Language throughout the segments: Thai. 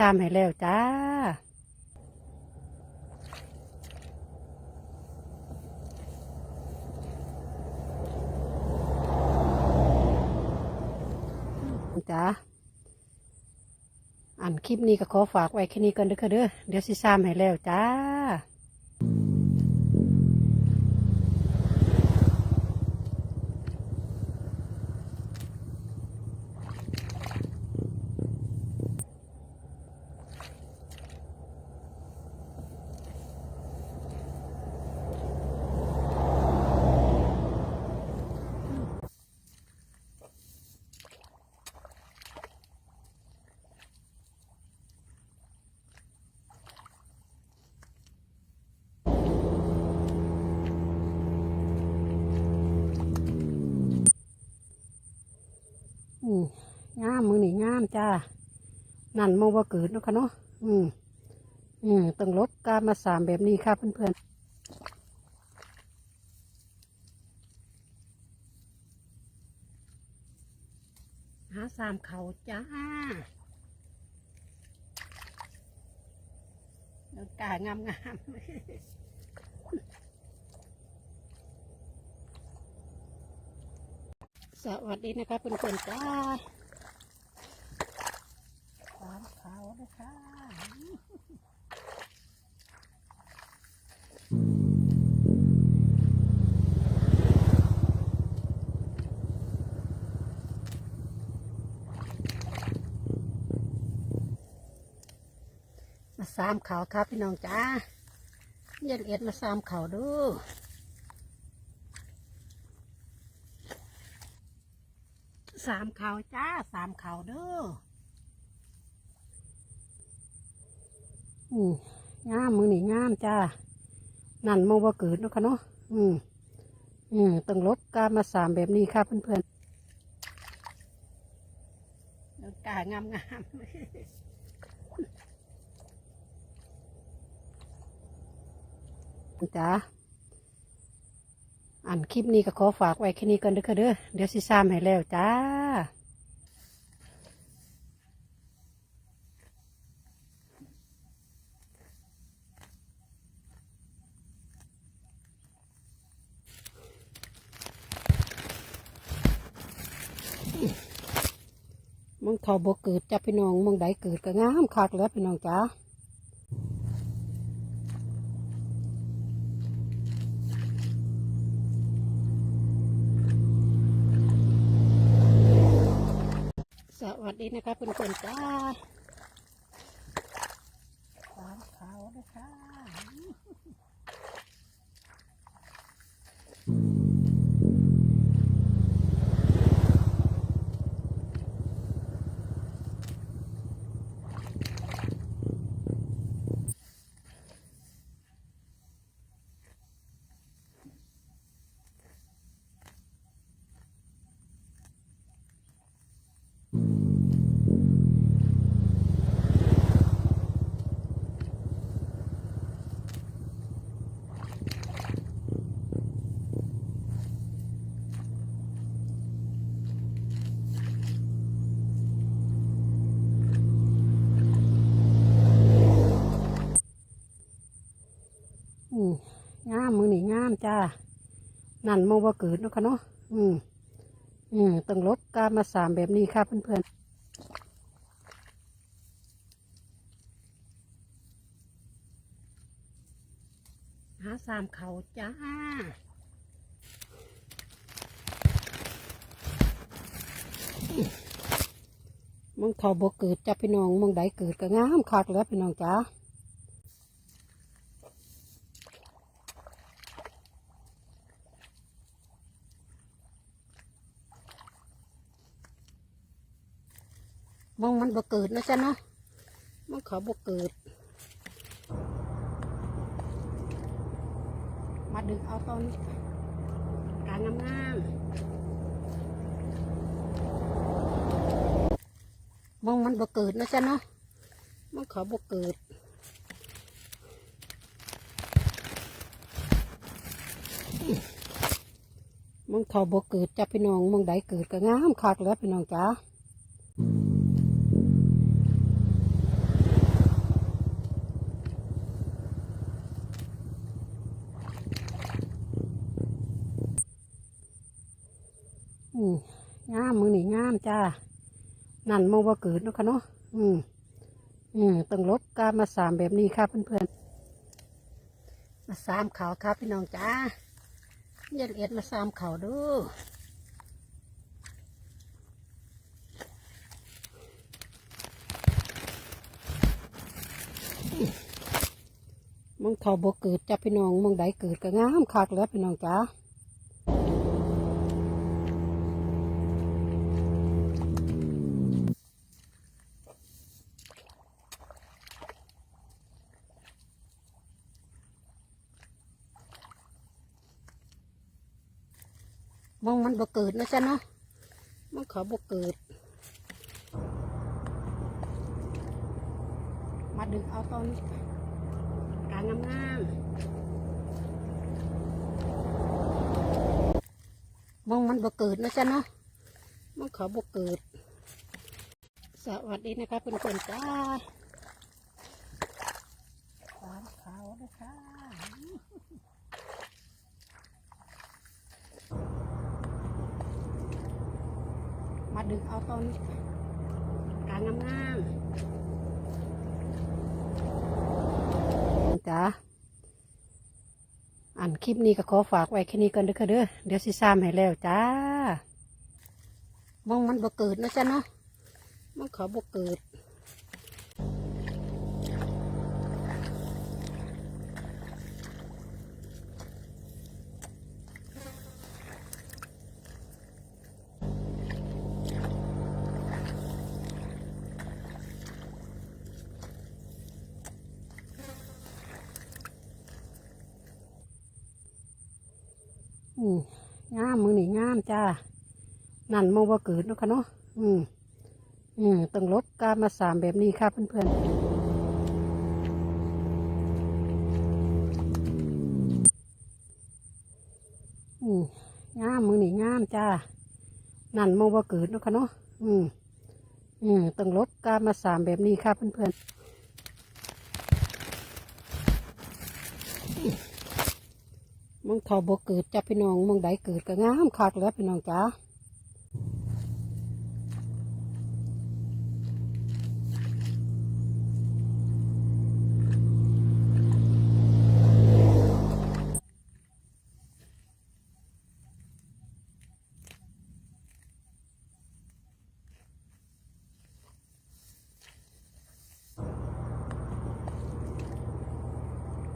ตามให้แล้วจ้าจ้าอันคลิปนี้ก็ขอฝากไว้แค่นี้ก่อนเด้อค่ะเด้อเดี๋ยวสิซ้ำให้แล้วจ้า อืม งามมือนี่งามจ้า นั่นมองว่าเกิดเนาะค่ะเนาะอืมอืมต้องลบการมาสามแบบนี้ค่ะเพื่อนๆหาสามเขาจ้าแล้วกางามงามสวัสดีนะคะเพื่อนๆจ้าสาม เขานะคะมาสามเขาครับพี่น้องจ้าเย็นเอ็ดมาสามเขาดูสามเขาจ้าสามเขาเด้อ อืมงามมือนี่งามจ้า นั่นมองว่าเกิดเนาะค่ะเนาะ อืม อืมต้องลบการมาสามแบบนี้ค่ะเพื่อนๆแล้วกางามงามจ้าอันคลิปนี้ก็ขอฝากไว้แค่นี้ก่อนเด้อค่ะเด้อ เดี๋ยวสิซ้ำให้แล้วจ้า มองเขาบกเกิดจ้าพี่น้องมองใดเกิดก็งามคักแล้วพี่น้องจ้าสวัสดีนะคะเพื่อนๆจ้าสามเขานะคะอืมงามมือนี่งาม จ้า นั่นมองว่าเกิดเนาะค่ะเนาะอืม อืมต้องลบการมาสามแบบนี้ค่ะเพื่อนๆหาสามเขาจ้า มองเขาบกเกิดจ้าพี่น้องมองใดเกิดก็งามคักแล้วพี่น้องจ้า มองมันบกเกิดนะจ๊ะเนาะมองเขาบกเกิด มาดึงเอาตอนการงามงามๆมองมันบกเกิดนะจ๊ะเนาะมองเขาบกเกิดมองเขาบกเกิดจ้าพี่น้องมองใดเกิดก็งามคักแล้วพี่น้องจ้า งา มมือนี่งามจ้า นั่นมองว่าเกิดเนาะค่ะเนาะ อืม อืมต้องลบการมาสามแบบนี้ครับเพื่อนๆ มาสามเขาครับพี่น้องจ้าเย็นเอ็ดมาสามเขาดูมองเขาบกเกิดจ้าพี่น้องมองใดเกิดก็งามคักแล้วพี่น้องจ้า มองมันบ่เกิดนะจ๊ะเนาะมองเขาบ่เกิด มาดึงเอาตอนกลางงามๆมองมันบ่เกิดนะจ๊ะเนาะมองเขาบ่เกิด สวัสดีนะคะเพื่อนๆจ้าตามเขานะคะ มาดึงเอาตอนกลางงามๆจ้าอันคลิปนี้ก็ขอฝากไว้แค่นี้กันเด้อค่ะเด้อเดี๋ยวสิซ้ำให้แล้วจ้ามองมันบ่เกิดนะจ๊ะเนาะมองเขาบ่เกิด อืมงามมือนี่งามจ้า นั่นมองว่าเกิดนะคะเนาะอืมอืมต้องลบการมาสามแบบนี้ครับเพื่อนๆอืมงามมือนี่งามจ้า นั่นมองว่าเกิดนะคะเนาะอืมอืมต้องลบการมาสามแบบนี้ครับเพื่อนๆ มองเขาบ่เกิดจ้าพี่น้องมองใดเกิดก็งามคักแล้วพี่น้องจ้า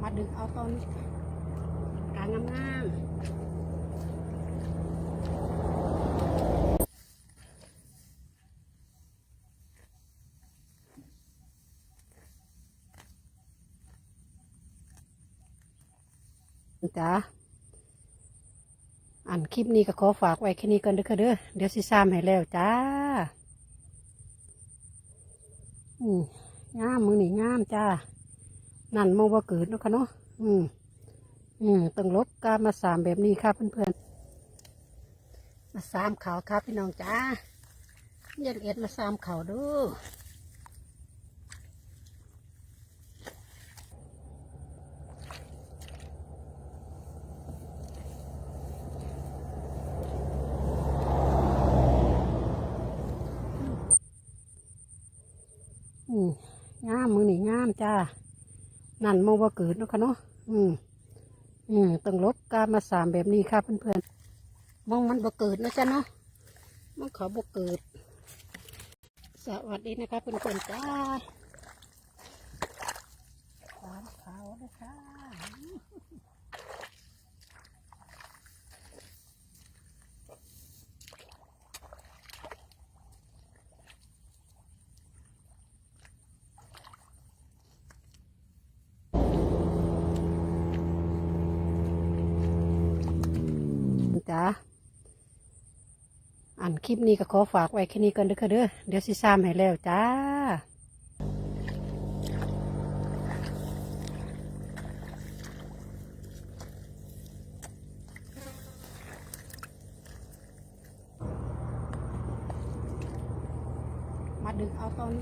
มาดึงเอาตอนกลา งงามๆจ้าอันคลิปนี้ก็ขอฝากไว้แค่นี้กันเด้อค่ะเด้อเดี๋ยวสิซ้ำให้แล้วจ้าอืมงามมือนี่งามจ้า นั่นมองว่าเกิดเนาะค่ะเนาะอืม อืมต้องลบกามาสามแบบนี้ครับเพื่อนๆ มาสามเขาครับพี่น้องจ้าเย็นเอ็ดมาสามเขาดูงามมือนี่งามจ้า นั่นมองว่าเกิดเนาะค่ะเนาะ อืม อืมต้องลบการมาสามแบบนี้ค่ะเพื่อนๆมองมันบกเกิดนะจ๊ะเนาะมองเขาบกเกิด สวัสดีนะคะเพื่อนๆจ้าตามเขานะคะ จ้า อัน คลิปนี้ก็ขอฝากไว้แค่นี้ก่อนเด้อค่ะเด้อเดี๋ยวสิซ้ำให้แล้วจ้ามาดึงเอาตอน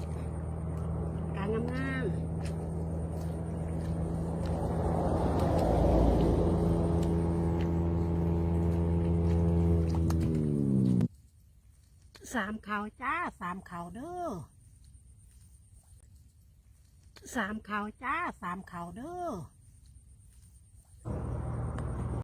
สามเขาจ้าสามเขาเด้อสามเขาจ้าสามเขาเด้อ